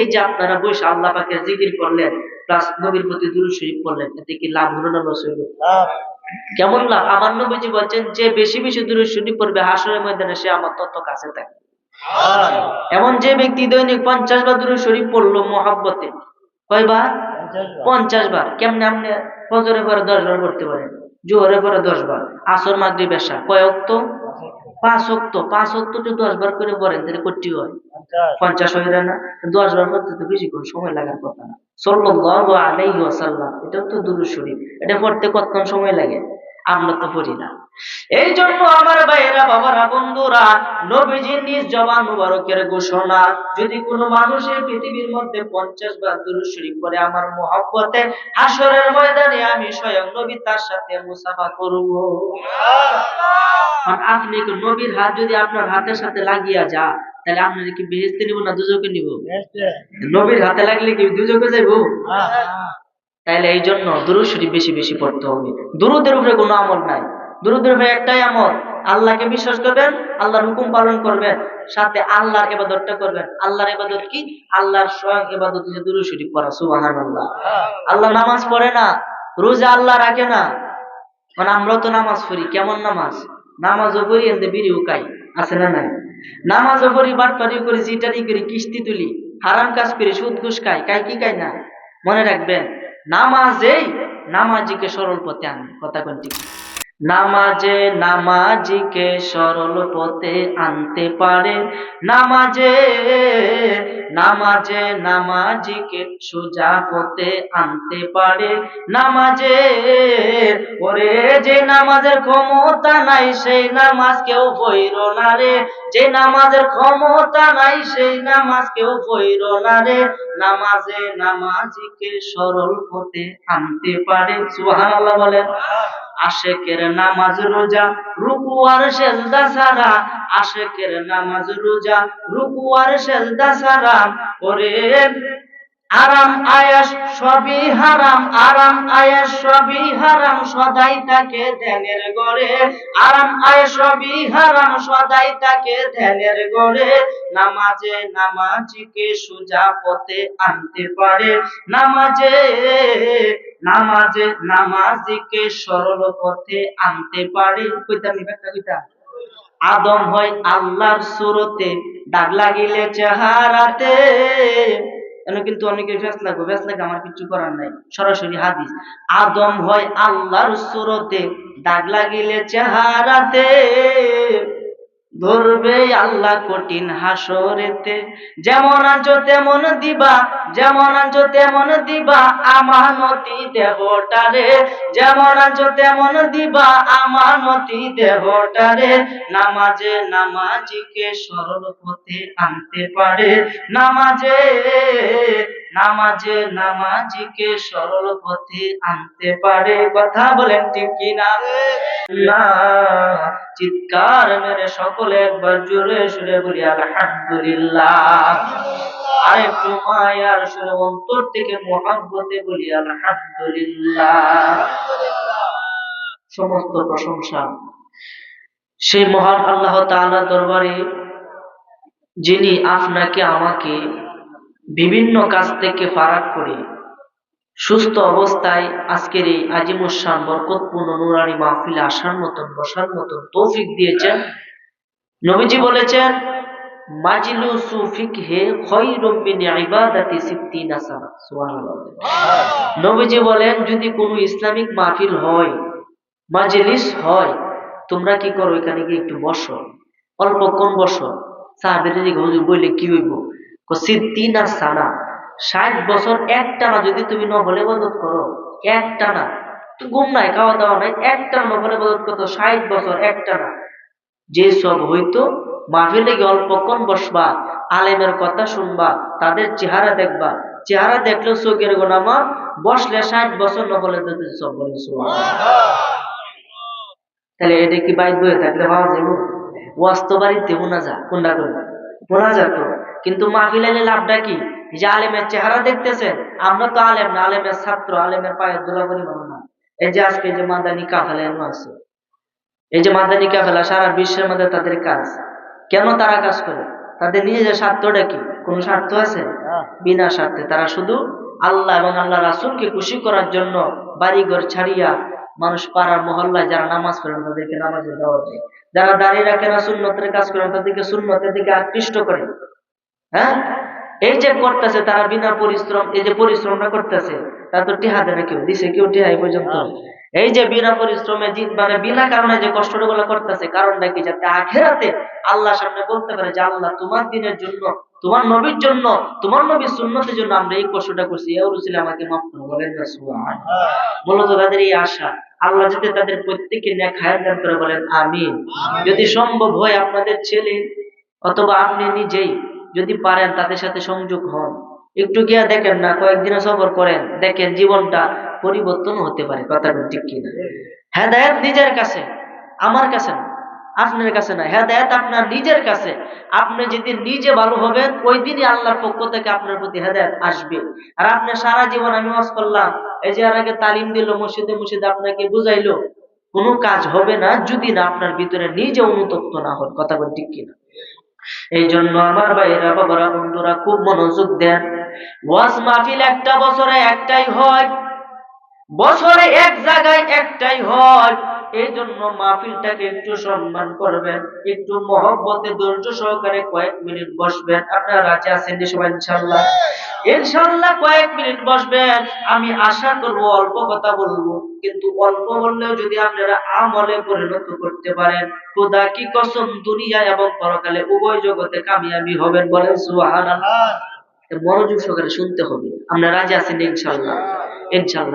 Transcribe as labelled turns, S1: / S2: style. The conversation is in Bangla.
S1: এই যে আপনারা বসে আল্লাহ পাকে জিকির করলেন, প্লাস নবীর প্রতি দুরূদ শরীফ করলেন এতে কি লাভ? হলো না লস হইল কেমন লাভ? আমার নবীজি বলছেন, যে বেশি বেশি দূরে শরীফ পড়বে হাসরের ময়দানে, সে আমার তত কাছে থাকে। এমন যে ব্যক্তি দৈনিক পঞ্চাশ বার দূরে শরীফ পড়ল মহাব্বতে, কয়বার? পঞ্চাশ বার। কেমনে আপনি ফজরে পরে দশ বার করতে পারেন? জোহরে পরে দশ বার। আসর মাগরি বেশা কয় অক্ত? পাঁচ অক্ত পাঁচ অক্ত যদি দশ বার করে পড়েন তাহলে করতে হয়। পঞ্চাশ হয়ে না দশ বার করতে তো বেশি করে সময় লাগার কথা না। সল্লাহ আলাইহি ওয়াসাল্লাম এটাও তো দুরূদ শরীফ। এটা পড়তে কতক্ষণ সময় লাগে? আমরা তো পড়ি না। এই জন্য আমার ভাইয়েরা বাবারা বন্ধুরা নবীজির নিজ জবান মুবারকের ঘোষণা যদি কোনো মানুষের পৃথিবীর মধ্যে পঞ্চাশ বার দুরূদ শরীফ করে আমার মহব্বতে হাসরের ময়দানে আমি স্বয়ং নবী তার সাথে মুসাফা করব। আর আপনি কি নবীর হাত যদি আপনার হাতের সাথে লাগিয়া যা তাহলে আপনি কি বেহেস্তে নিব না দুজকে নিব? নবীর হাতে লাগলে কি দুজকে যাইবো? তাইলে এই জন্য দুরুদ শরীফ বেশি বেশি পড়তে হবে। দুরুদের উপরে কোনো আমল নাই। উপরে একটাই আমল, আল্লাহকে বিশ্বাস করবেন, আল্লাহর হুকুম পালন করবেন, সাথে আল্লাহর ইবাদতটা করবেন। আল্লাহর ইবাদত কি? আল্লাহর স্বয়ং ইবাদত হচ্ছে দুরুদ শরীফ পড়া আল্লাহ নামাজ পড়ে না, রোজা আল্লাহ রাখে না। মানে আমরাও তো নামাজ পড়ি, কেমন নামাজ? নামাজও পড়ি এনতে বিড়িও খাই, আছে না নাই? নামাজও পড়ি বাটপারি করি, জিটারি করি, কিস্তি তুলি, হারাম কাজ করি, সুদ ঘুষ খাই কাই কি খাই না? মনে রাখবেন, নামাজেই নামাজিকে সরল পথে আনে কথা কোনটি নামাজে নামাজিকে সরল পথে আনতে পারে। নামাজে নামাজে নামাজিকে সোজা পথে আনতে পারে। নামাজে ওরে যে নামাজের ক্ষমতা নাই, সেই নামাজ কেউ পইর না রে। যে নামাজের ক্ষমতা নাই, সেই নামাজ কেউ পইর না রে। নামাজে নামাজিকে সরল পথে আনতে পারে। সুবহানাল্লাহ বলেন। আশেকের নামাজ রোজা, রুকু আর সেজদা সারা আশেকের নামাজ রোজা, রুকু আর সেজদা সারা ওরে আরাম আয়াস, সবই হারাম। আরাম আয়াস, সবই হারাম, সদাই তাকে ধ্যানের গড়ে আরাম আয়াস, সবই হারাম, সদাই তাকে ধ্যানের গড়ে নামাজে নামাজিকে সোজা পথে আনতে পারে। নামাজে নামাজে নামাজিকে সরল পথে আনতে পারে। কইতাম একটা কইতাম আদম হয় আল্লাহর সুরতে, দাগ লাগিলে চেহারাতে। এখানে কিন্তু অনেকে ফেস লাগবে ফেস লাগে আমার কিছু করার নাই। সরাসরি হাদিস। আদম হয় আল্লাহর সুরতে, দাগ লাগিলে চেহারাতে। ধরবে আল্লাহ কঠিন হাসরেতে। যেমন আছো তেমন দিবা, যেমন আছো তেমন দিবা, আমানতি দেহটারে। যেমন আছো তেমন দিবা, আমানতি দেহটারে। নামাজে নামাজিকে সরল পথে আনতে পারে। নামাজে নামাজে নামাজিকে সরল পথে আনতে পারে। কথা বলেন ঠিক কিনা? না। চিৎকার মেরে সকলে একবার জোরে সুরে বলি, আলহামদুলিল্লাহ। আর একটু মায়ার সুরে অন্তর থেকে মহাব্বতে বলি, আলহামদুলিল্লাহ। সমস্ত প্রশংসা। সেই মহান আল্লাহ তাআলার দরবারে, যিনি আপনাকে আমাকে বিভিন্ন কাজ থেকে ফারাক করে সুস্থ অবস্থায় আজকের এই আজিমুসান বরকতপূর্ণ নুরানি মাহফিলে আসার মতন, বসার মতন তৌফিক দিয়েছেন। নবীজি বলেছেন, মাজলিসু ইবাদাতি নবীজি বলেন, যদি কোনো ইসলামিক মাহফিল হয়, মাজলিস হয়, তোমরা কি করো? এখানে গিয়ে একটু বসো। অল্পক্ষণ বসো। সাহাবের হুজুর বললে কি হইব? সিদ্দিনা সানা। ষাট বছর একটানা যদি তুমি নফলে বদত করো একটানা তো ঘুম নাই, খাওয়া দাওয়া নাই একটানা নফলে বদত করতো ষাট বছর একটানা যে সব হইতো, মাহফিলে গিয়ে অল্পক্ষণ বসবা, আলেমের কথা শুনবা, তাদের চেহারা দেখবা। চেহারা দেখলেও চোখের গোনামা বসলে ষাট বছর দিতে সব বলে তাহলে এটা কি বাইক বয়ে থাকলে পাওয়া যাব বাড়িতে শোনা যা, কোনটা করে শোনা যেত কিন্তু মাহফিল এলে লাভটা কি? যে আলেমের চেহারা দেখতেছেন আমরা তো আলেম না, আলেমের ছাত্র, আলেমের পায়ের দোলা করি পরিমাণ না। এই যে আজকে যে মাদানি কাফেলা আছে, এই যে মাদানি কাফেলা সারা বিশ্বের মধ্যে তাদের কাজ। কেন তারা কাজ করে? তাদের নিজেদের স্বার্থটা কি? কোন স্বার্থ আছে? বিনা স্বার্থে। তারা শুধু আল্লাহ এবং আল্লাহ রাসূলকে খুশি করার জন্য বাড়িঘর ছাড়িয়া মানুষ পাড়ার মহল্লায় যারা নামাজ পড়েন তাদেরকে নামাজের দেওয়া দেয়। যারা দাঁড়িয়ে রাখে না সুন্নতের কাজ করেন তাদেরকে সুন্নতের দিকে আকৃষ্ট করে। হ্যাঁ? এই যে করতেছে, তারা বিনা পরিশ্রম, এই যে পরিশ্রমটা করতেছে, তারা তো টিহা না কেউ, দিছে কেউ টিহা এই পর্যন্ত। এই যে বিনা পরিশ্রমে মানে বিনা কারণে যে কষ্টটা গুলো করতেছে, কারণটা কি যাতে আখেরাতে আল্লাহ সামনে বলতে পারে যে, আল্লাহ, তোমার দিনের জন্য, তোমার নবীর জন্য, তোমার নবীর সুন্নতের জন্য আমরা এই কষ্টটা করছি। এ রসুল আমাকে মাফ করো বলেন না, সুবহান। মূলত তাদের এই আশা। আল্লাহ যাতে তাদের প্রত্যেককে ন্যাক হায়াত দান করে বলেন, আমিন। যদি সম্ভব হয় আপনাদের ছেলে অথবা আপনি নিজেই যদি পারেন তাদের সাথে সংযোগ হন। একটু গিয়া দেখেন না, কয়েকদিনে সফর করেন, দেখেন জীবনটা পরিবর্তন হতে পারে কথাটা ঠিক কিনা? হেদায়ত নিজের কাছে, আমার কাছে না, আপনার কাছে না। হেদায়ত আপনার নিজের কাছে। আপনি যেদিন নিজে ভালো হবেন, ওই দিনই আল্লাহর পক্ষ থেকে আপনার প্রতি হেদায়ত আসবে। আর আপনি সারা জীবন আমি ওয়াজ করলাম, এই যে আর আগে তালিম দিল, মসজিদে মসজিদে আপনাকে বুঝাইলো, কোনো কাজ হবে না যদি না আপনার ভিতরে নিজে অনুতপ্ত না হন, কথা বল ঠিক কিনা? এই জন্য আমার ভাইরা, বাবারা, বন্ধুরা, খুব মনোযোগ দেন। ওয়াজ মাহফিল একটা বছরে একটাই হয়, বছরে এক জায়গায় একটাই হয়। এই জন্য মাহফিলটাকে একটু সম্মান করবেন, একটু মহব্বতে ধৈর্য সহকারে কয়েক মিনিট বসবেন। আপনারা রাজি আছেন সবাই ইনশাল্লাহ ইনশাল্লাহ কয়েক মিনিট বসবেন আমি আশা করব অল্প কথা বলব কিন্তু অল্প বললেও যদি আপনারা আমলে পরিণত করতে পারেন খোদা কি কসম দুনিয়া এবং পরকালে উভয় জগতে কামিয়াবি হবেন বলেন সুহান মনোযোগ সহকারে শুনতে হবে। আমরা রাজি আছেন ইনশাল্লাহ ইনশাল্লাহ